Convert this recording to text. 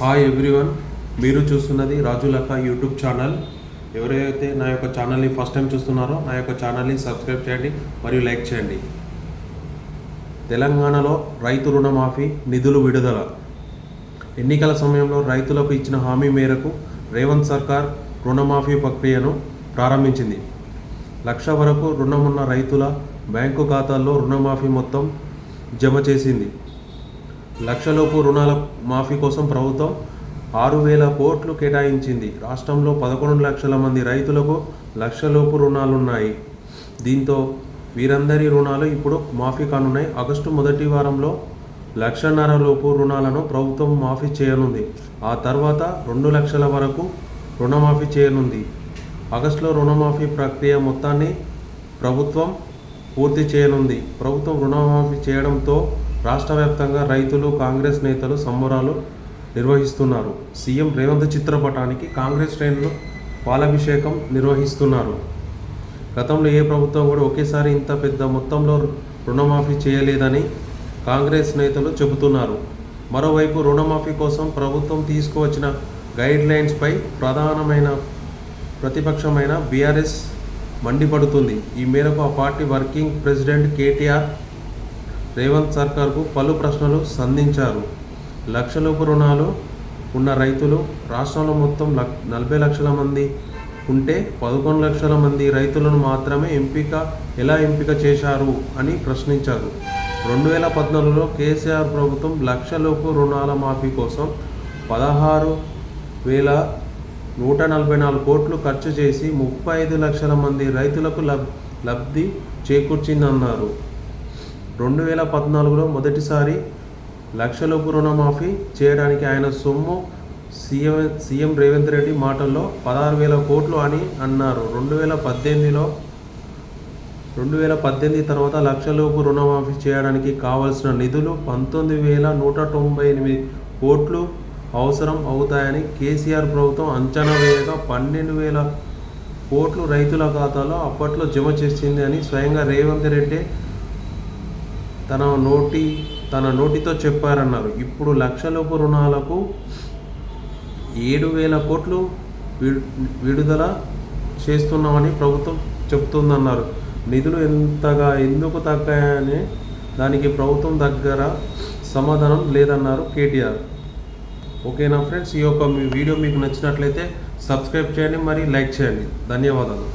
Hi everyone మీరు చూస్తున్నది రాజులక్క YouTube channel ఎవరైతే నా యొక్క ఛానల్ని ఫస్ట్ టైం చూస్తున్నారో నా యొక్క ఛానల్ని సబ్స్క్రైబ్ చేయండి మరియు లైక్ చేయండి. తెలంగాణలో రైతు రుణమాఫీ నిధులు విడుదల. ఎన్నికల సమయంలో రైతులకు ఇచ్చిన హామీ మేరకు రేవంత్ సర్కార్ రుణమాఫీ ప్రక్రియను ప్రారంభించింది. లక్ష వరకు రుణమున్న రైతుల బ్యాంకు ఖాతాల్లో రుణమాఫీ మొత్తం జమ చేసింది. లక్షలోపు రుణాల మాఫీ కోసం ప్రభుత్వం ఆరు వేల కోట్లు కేటాయించింది. రాష్ట్రంలో పదకొండు లక్షల మంది రైతులకు లక్షలోపు రుణాలున్నాయి. దీంతో వీరందరి రుణాలు ఇప్పుడు మాఫీ కానున్నాయి. ఆగస్టు మొదటి వారంలో లక్షన్నర లోపు రుణాలను ప్రభుత్వం మాఫీ చేయనుంది. ఆ తర్వాత రెండు లక్షల వరకు రుణమాఫీ చేయనుంది. ఆగస్టులో రుణమాఫీ ప్రక్రియ మొత్తాన్ని ప్రభుత్వం పూర్తి చేయనుంది. ప్రభుత్వం రుణమాఫీ చేయడంతో రాష్ట్ర వ్యాప్తంగా రైతులు కాంగ్రెస్ నేతలు సంబరాలు నిర్వహిస్తున్నారు. సీఎం రేవంత్ చిత్రపటానికి కాంగ్రెస్ శ్రేణులు పాలాభిషేకం నిర్వహిస్తున్నారు. గతంలో ఏ ప్రభుత్వం కూడా ఒకేసారి ఇంత పెద్ద మొత్తంలో రుణమాఫీ చేయలేదని కాంగ్రెస్ నేతలు చెబుతున్నారు. మరోవైపు రుణమాఫీ కోసం ప్రభుత్వం తీసుకువచ్చిన గైడ్లైన్స్పై ప్రధానమైన ప్రతిపక్షమైన బీఆర్ఎస్ మండిపడుతుంది. ఈ మేరకు ఆ party working president KTR Revanth సర్కార్కు పలు ప్రశ్నలు సంధించారు. లక్షలోపు రుణాలు ఉన్న రైతులు రాష్ట్రంలో మొత్తం లక్ నలభై లక్షల మంది ఉంటే పదకొండు లక్షల మంది రైతులను మాత్రమే ఎంపిక ఎలా ఎంపిక చేశారు అని ప్రశ్నించారు. రెండు వేల పద్నాలుగులో కేసీఆర్ ప్రభుత్వం లక్షలోపు రుణాల మాఫీ కోసం పదహారు వేల నూట నలభై నాలుగు కోట్లు ఖర్చు చేసి ముప్పై ఐదు లక్షల మంది రైతులకు లబ్ లబ్ధి చేకూర్చిందన్నారు. రెండు వేల పద్నాలుగులో మొదటిసారి లక్షలోపు రుణమాఫీ చేయడానికి ఆయన సొమ్ము సీఎం సీఎం రేవంత్ రెడ్డి మాటల్లో పదహారు వేల కోట్లు అని అన్నారు. రెండు వేల పద్దెనిమిదిలో రెండు వేల పద్దెనిమిది తర్వాత లక్షలోపు రుణమాఫీ చేయడానికి కావలసిన నిధులు పంతొమ్మిది వేల నూట తొంభై ఎనిమిది కోట్లు అవసరం అవుతాయని కేసీఆర్ ప్రభుత్వం అంచనా వేయగా పన్నెండు వేల కోట్లు రైతుల ఖాతాలో అప్పట్లో జమ చేసింది అని స్వయంగా రేవంత్ రెడ్డి తన నోటి తన నోటితో చెప్పారన్నారు. ఇప్పుడు లక్షలోపు రుణాలకు ఏడు వేల కోట్లు విడుదల చేస్తున్నామని ప్రభుత్వం చెప్తుందన్నారు. నిధులు ఎంతగా ఎందుకు తగ్గాయని దానికి ప్రభుత్వం దగ్గర సమాధానం లేదన్నారు కేటీఆర్. ఓకేనా ఫ్రెండ్స్? ఈ యొక్క మీ వీడియో మీకు నచ్చినట్లయితే సబ్స్క్రైబ్ చేయండి మరి లైక్ చేయండి. ధన్యవాదాలు.